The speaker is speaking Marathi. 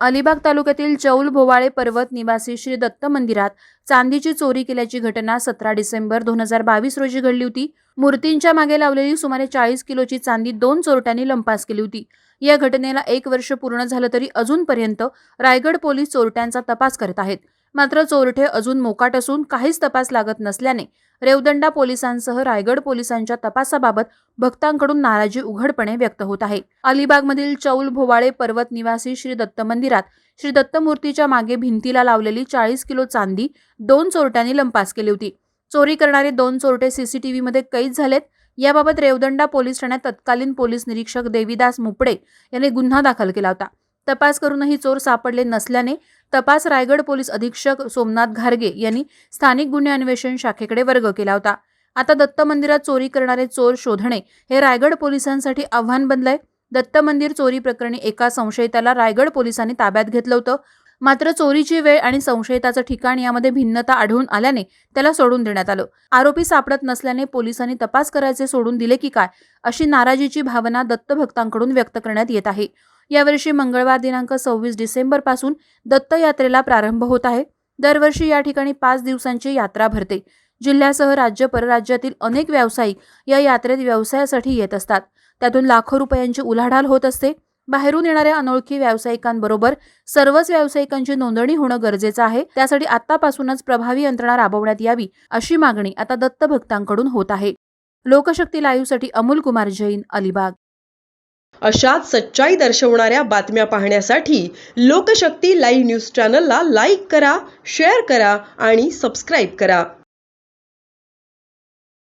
अलिबाग तालुक्यातील चौल भोवाळे पर्वत निवासी श्री दत्त मंदिरात चांदीची चोरी केल्याची घटना सतरा डिसेंबर दोन हजार बावीस रोजी घडली होती. मूर्तींच्या मागे लावलेली सुमारे चाळीस किलोची चांदी दोन चोरट्यांनी लंपास केली होती. या घटनेला एक वर्ष पूर्ण झालं तरी अजूनपर्यंत रायगड पोलीस चोरट्यांचा तपास करत आहेत. मात्र चोरटे अजून मोकाट असून काहीच तपास लागत नसल्याने रेवदंडा पोलिसांसह रायगड पोलिसांच्या तपासाबाबत भक्तांकडून नाराजी उघडपणे व्यक्त होत आहे. अलिबागमधील चौल भोवाळे पर्वत निवासी श्री दत्त मंदिरात श्री दत्तमूर्तीच्या मागे भिंतीला लावलेली चाळीस किलो चांदी दोन चोरट्यांनी लंपास केली होती. चोरी करणारे दोन चोरटे सीसीटीव्हीमध्ये कैद झालेत. याबाबत रेवदंडा पोलीस ठाण्यात तत्कालीन पोलीस निरीक्षक देवीदास मुपडे यांनी गुन्हा दाखल केला होता. तपास करूनही चोर सापडले नसल्याने तपास रायगड पोलीस अधीक्षक सोमनाथ घारगे यांनी स्थानिक गुन्हे अन्वेषण शाखेकडे वर्ग केला होता. आता दत्त मंदिरात चोरी करणारे चोर शोधणे हे रायगड पोलिसांसाठी आव्हान बनलंय. दत्त मंदिर चोरी प्रकरणी एका संशयिताला रायगड पोलिसांनी ताब्यात घेतलं होतं. मात्र चोरीची वेळ आणि संशयिताचं ठिकाण यामध्ये भिन्नता आढळून आल्याने त्याला सोडून देण्यात आलं. आरोपी सापडत नसल्याने पोलिसांनी तपास करायचे सोडून दिले की काय अशी नाराजीची भावना दत्तभक्तांकडून व्यक्त करण्यात येत आहे. यावर्षी मंगळवार दिनांक सव्वीस डिसेंबरपासून दत्त यात्रेला प्रारंभ होत आहे. दरवर्षी या ठिकाणी पाच दिवसांची यात्रा भरते. जिल्ह्यासह राज्य परराज्यातील अनेक व्यावसायिक या यात्रेत व्यवसायासाठी येत असतात. त्यातून लाखो रुपयांची उलाढाल होत असते. बाहेरून येणाऱ्या अनोळखी व्यावसायिकांबरोबर सर्वच व्यावसायिकांची नोंदणी होणं गरजेचं आहे. त्यासाठी आतापासूनच प्रभावी यंत्रणा राबवण्यात यावी अशी मागणी आता दत्त भक्तांकडून होत आहे. लोकशक्ती लाईव्हसाठी अमोल कुमार जैन अलिबाग. अशाच सच्चाई दर्शवणाऱ्या बातम्या पाहण्यासाठी लोकशक्ती लाईव्ह न्यूज चॅनलला लाईक करा शेअर करा आणि सबस्क्राईब करा.